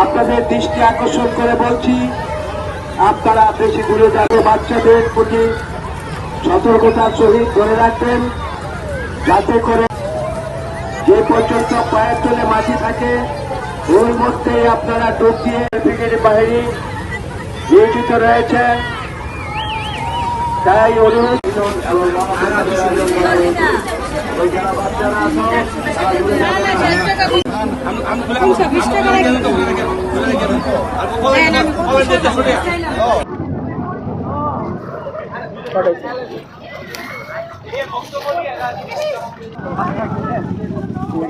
আপনাদের দৃষ্টি আকর্ষণ করে বলছি, আপনারা বেশি দূরে যাবে, বাচ্চাদের প্রতি সতর্কতার সহিত ধরে রাখবেন, যাতে করে যে পর্যন্ত পায়ের তলে মাটি থাকে। ওই মধ্যেই আপনারা ডুব দিয়ে ব্রিগেড বাহিনী নিয়োজিত রয়েছে। তাই অনুরোধ